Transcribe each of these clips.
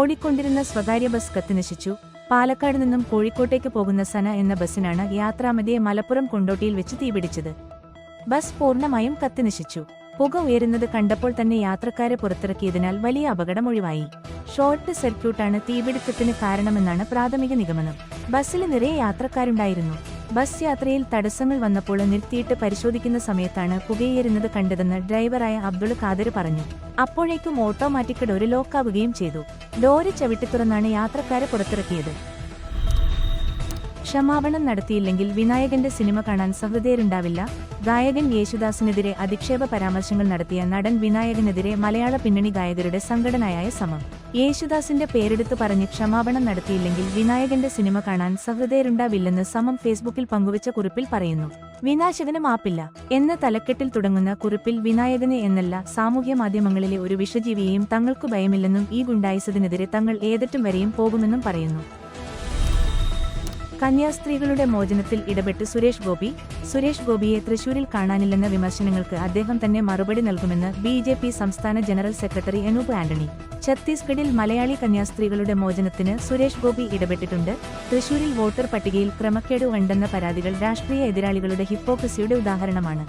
ഓടിക്കൊണ്ടിരുന്ന സ്വകാര്യ ബസ് കത്തിനശിച്ചു. പാലക്കാട് നിന്നും കോഴിക്കോട്ടേക്ക് പോകുന്ന സന എന്ന ബസ്സിനാണ് യാത്രാമതിയെ മലപ്പുറം കൊണ്ടോട്ടിയിൽ വെച്ച് തീപിടിച്ചത്. ബസ് പൂർണമായും കത്തിനശിച്ചു. പുക ഉയരുന്നത് കണ്ടപ്പോൾ തന്നെ യാത്രക്കാരെ പുറത്തിറക്കിയതിനാൽ വലിയ അപകടം ഒഴിവായി. ഷോർട്ട് സർക്യൂട്ടാണ് തീപിടുത്തത്തിന് കാരണമെന്നാണ് പ്രാഥമിക നിഗമനം. ബസ്സിൽ നിറയെ യാത്രക്കാരുണ്ടായിരുന്നു. ബസ് യാത്രയിൽ തടസ്സങ്ങൾ വന്നപ്പോൾ നിർത്തിയിട്ട് പരിശോധിക്കുന്ന സമയത്താണ് പുകയേറുന്നത് കണ്ടതെന്ന് ഡ്രൈവറായ അബ്ദുൾ ഖാദർ പറഞ്ഞു. അപ്പോഴേക്കും ഓട്ടോമാറ്റിക് ഡോര് ലോക്കാവുകയും ചെയ്തു. ഡോര് ചവിട്ടി തുറന്നാണ് യാത്രക്കാരെ പുറത്തിറക്കിയത്. ക്ഷമാപണം നടത്തിയില്ലെങ്കിൽ വിനായകന്റെ സിനിമ കാണാൻ സഹൃദയരുണ്ടാവില്ല. ഗായകൻ യേശുദാസിനെതിരെ അധിക്ഷേപ പരാമർശങ്ങൾ നടത്തിയ നടൻ വിനായകനെതിരെ മലയാള പിന്നണി ഗായകരുടെ സംഘടനയായ സമം. യേശുദാസിന്റെ പേരെടുത്ത് പറഞ്ഞ് ക്ഷമാപണം നടത്തിയില്ലെങ്കിൽ വിനായകന്റെ സിനിമ കാണാൻ സഹൃദയരുണ്ടാവില്ലെന്ന് സമം ഫേസ്ബുക്കിൽ പങ്കുവച്ച കുറിപ്പിൽ പറയുന്നു. വിനാശകന് മാപ്പില്ല. എന്ന തലക്കെട്ടിൽ തുടങ്ങുന്ന കുറിപ്പിൽ വിനായകനെ എന്നല്ല സാമൂഹ്യ മാധ്യമങ്ങളിലെ ഒരു വിഷജീവിയെയും തങ്ങൾക്കു ഭയമില്ലെന്നും ഈ ഗുണ്ടായിസതിനെതിരെ തങ്ങൾ ഏതറ്റം വരെയും പോകുമെന്നും പറയുന്നു. കന്യാസ്ത്രീകളുടെ മോചനത്തിൽ ഇടപെട്ട് സുരേഷ് ഗോപി സുരേഷ് ഗോപിയെ തൃശൂരിൽ കാണാനില്ലെന്ന വിമർശനങ്ങൾക്ക് അദ്ദേഹം തന്നെ മറുപടി നൽകുമെന്ന് ബി ജെ പി സംസ്ഥാന ജനറൽ സെക്രട്ടറി അനൂപ് ആന്റണി. ഛത്തീസ്ഗഡിൽ മലയാളി കന്യാസ്ത്രീകളുടെ മോചനത്തിന് സുരേഷ് ഗോപി ഇടപെട്ടിട്ടുണ്ട്. തൃശൂരിൽ വോട്ടർ പട്ടികയിൽ ക്രമക്കേട് ഉണ്ടെന്ന പരാതികൾ രാഷ്ട്രീയ എതിരാളികളുടെ ഹിപ്പോക്രസിയുടെ ഉദാഹരണമാണ്.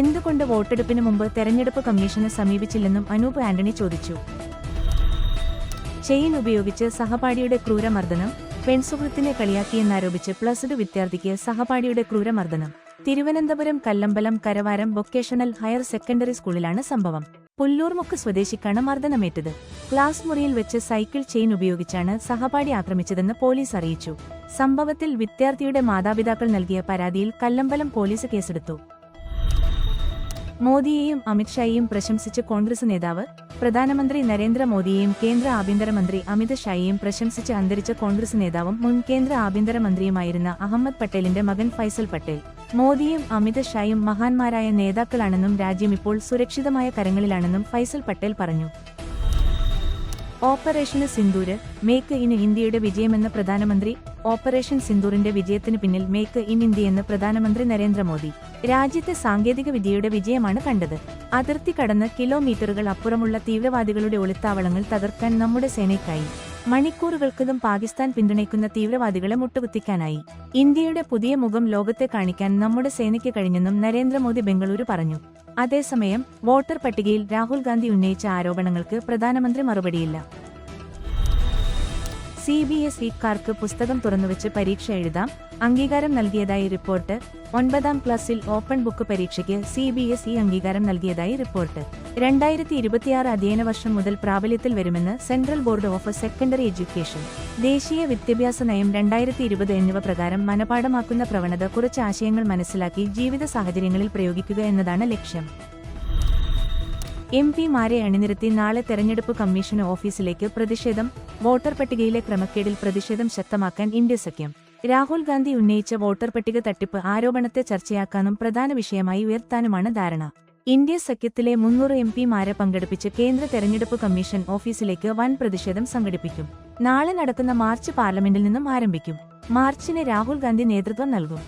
എന്തുകൊണ്ട് വോട്ടെടുപ്പിന് മുമ്പ് തെരഞ്ഞെടുപ്പ് കമ്മീഷനെ സമീപിച്ചില്ലെന്നും അനൂപ് ആന്റണി ചോദിച്ചു. ചെയിൻ ഉപയോഗിച്ച് സഹപാഠിയുടെ ക്രൂരമർദ്ദനം പെൺസുഹൃത്തിനെ കളിയാക്കിയെന്നാരോപിച്ച് പ്ലസ് ടു വിദ്യാർത്ഥിക്ക് സഹപാഠിയുടെ ക്രൂരമർദ്ദനം. Thiruvananthapuram Kallambalam Karavaram vocational higher secondary സ്കൂളിലാണ് സംഭവം. പുല്ലൂർമുക്ക് സ്വദേശിക്കാണ് മർദ്ദനമേറ്റത്. ക്ലാസ് മുറിയിൽ വെച്ച് സൈക്കിൾ ചെയിൻ ഉപയോഗിച്ചാണ് സഹപാഠി ആക്രമിച്ചതെന്ന് പോലീസ് അറിയിച്ചു. സംഭവത്തിൽ വിദ്യാർത്ഥിയുടെ മാതാപിതാക്കൾ നൽകിയ പരാതിയിൽ കല്ലമ്പലം പോലീസ് കേസെടുത്തു. മോദിയെയും അമിത്ഷായെയും പ്രശംസിച്ച് കോൺഗ്രസ് നേതാവ് പ്രധാനമന്ത്രി നരേന്ദ്രമോദിയെയും കേന്ദ്ര ആഭ്യന്തരമന്ത്രി അമിത് ഷായെയും പ്രശംസിച്ച് അന്തരിച്ച കോൺഗ്രസ് നേതാവും മുൻ കേന്ദ്ര ആഭ്യന്തരമന്ത്രിയുമായിരുന്ന അഹമ്മദ് പട്ടേലിന്റെ മകൻ ഫൈസൽ പട്ടേൽ. മോദിയും അമിത് ഷായും മഹാന്മാരായ നേതാക്കളാണെന്നും രാജ്യം ഇപ്പോൾ സുരക്ഷിതമായ കരങ്ങളിലാണെന്നും ഫൈസൽ പട്ടേൽ പറഞ്ഞു. ഓപ്പറേഷന് സിന്ദൂര് മേക്ക് ഇൻ ഇന്ത്യയുടെ വിജയമെന്ന പ്രധാനമന്ത്രി ഓപ്പറേഷൻ സിന്ദൂറിന്റെ വിജയത്തിന് പിന്നിൽ മേക്ക് ഇൻ ഇന്ത്യയെന്ന് പ്രധാനമന്ത്രി നരേന്ദ്രമോദി. രാജ്യത്തെ സാങ്കേതിക വിദ്യയുടെ വിജയമാണ് കണ്ടത്. അതിർത്തി കടന്ന് കിലോമീറ്ററുകൾ അപ്പുറമുള്ള തീവ്രവാദികളുടെ ഒളിത്താവളങ്ങൾ തകർക്കാൻ നമ്മുടെ സേനയ്ക്കായി. മണിക്കൂറുകൾക്കകം പാകിസ്ഥാൻ പിന്തുണയ്ക്കുന്ന തീവ്രവാദികളെ മുട്ടുകുത്തിക്കാനായി. ഇന്ത്യയുടെ പുതിയ മുഖം ലോകത്തെ കാണിക്കാൻ നമ്മുടെ സേനയ്ക്ക് കഴിഞ്ഞെന്നും നരേന്ദ്രമോദി ബംഗളൂരു പറഞ്ഞു. അതേസമയം വോട്ടർ പട്ടികയിൽ രാഹുൽ ഗാന്ധി ഉന്നയിച്ച ആരോപണങ്ങൾക്ക് പ്രധാനമന്ത്രി മറുപടിയില്ല. സി ബി എസ് ഇക്കാർക്ക് പുസ്തകം തുറന്നുവെച്ച് പരീക്ഷ എഴുതാം. അംഗീകാരം നൽകിയതായി റിപ്പോർട്ട്. ഒൻപതാം ക്ലാസ്സിൽ ഓപ്പൺ ബുക്ക് പരീക്ഷയ്ക്ക് സി ബി എസ് ഇ അംഗീകാരം നൽകിയതായി റിപ്പോർട്ട്. രണ്ടായിരത്തി ഇരുപത്തിയാറ് അധ്യയന വർഷം മുതൽ പ്രാബല്യത്തിൽ വരുമെന്ന് central board of secondary education. ദേശീയ വിദ്യാഭ്യാസ നയം രണ്ടായിരത്തി ഇരുപത് എന്നിവ പ്രകാരം മനപാഠമാക്കുന്ന പ്രവണത കുറച്ച് ആശയങ്ങൾ മനസ്സിലാക്കി ജീവിത സാഹചര്യങ്ങളിൽ പ്രയോഗിക്കുക എന്നതാണ് ലക്ഷ്യം. എം പിമാരെ അണിനിരത്തി നാളെ തെരഞ്ഞെടുപ്പ് കമ്മീഷൻ ഓഫീസിലേക്ക് പ്രതിഷേധം വോട്ടർ പട്ടികയിലെ ക്രമക്കേടിൽ പ്രതിഷേധം ശക്തമാക്കാൻ ഇന്ത്യ സഖ്യം. രാഹുൽ ഗാന്ധി ഉന്നയിച്ച വോട്ടർ പട്ടിക തട്ടിപ്പ് ആരോപണത്തെ ചർച്ചയാക്കാനും പ്രധാന വിഷയമായി ഉയർത്താനുമാണ് ധാരണ. ഇന്ത്യ സഖ്യത്തിലെ മുന്നൂറ് എം പിമാരെ പങ്കെടുപ്പിച്ച് കേന്ദ്ര തെരഞ്ഞെടുപ്പ് കമ്മീഷൻ ഓഫീസിലേക്ക് വൻ പ്രതിഷേധം സംഘടിപ്പിക്കും. നാളെ നടക്കുന്ന മാർച്ച് പാർലമെന്റിൽ നിന്നും ആരംഭിക്കും. മാർച്ചിന് രാഹുൽ ഗാന്ധി നേതൃത്വം നൽകും.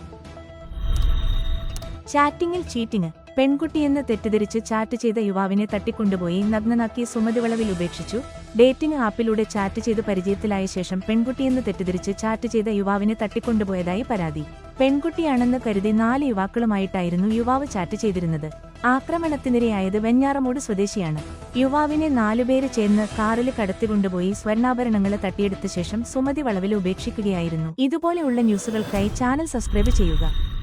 ചാറ്റിംഗിൽ ചീറ്റിംഗ്. പെൺകുട്ടിയെന്ന് തെറ്റിദ്ധരിച്ച് ചാറ്റ് ചെയ്ത യുവാവിനെ തട്ടിക്കൊണ്ടുപോയി നഗ്നനാക്കി സുമതിവളവിൽ ഉപേക്ഷിച്ചു. ഡേറ്റിംഗ് ആപ്പിലൂടെ ചാറ്റ് ചെയ്ത് പരിചയത്തിലായ ശേഷം പെൺകുട്ടിയെന്ന് തെറ്റിദ്ധരിച്ച് ചാറ്റ് ചെയ്ത യുവാവിനെ തട്ടിക്കൊണ്ടുപോയതായി പരാതി. പെൺകുട്ടിയാണെന്ന് കരുതി നാല് യുവാക്കളുമായിട്ടായിരുന്നു യുവാവ് ചാറ്റ് ചെയ്തിരുന്നത്. ആക്രമണത്തിനിരയായത് വെഞ്ഞാറമൂട് സ്വദേശിയാണ്. യുവാവിനെ നാലുപേര് ചേർന്ന് കാറിൽ കടത്തിക്കൊണ്ടുപോയി സ്വർണാഭരണങ്ങൾ തട്ടിയെടുത്ത ശേഷം സുമതി വളവിൽ ഉപേക്ഷിക്കുകയായിരുന്നു. ഇതുപോലെയുള്ള ന്യൂസുകൾക്കായി ചാനൽ സബ്സ്ക്രൈബ് ചെയ്യുക.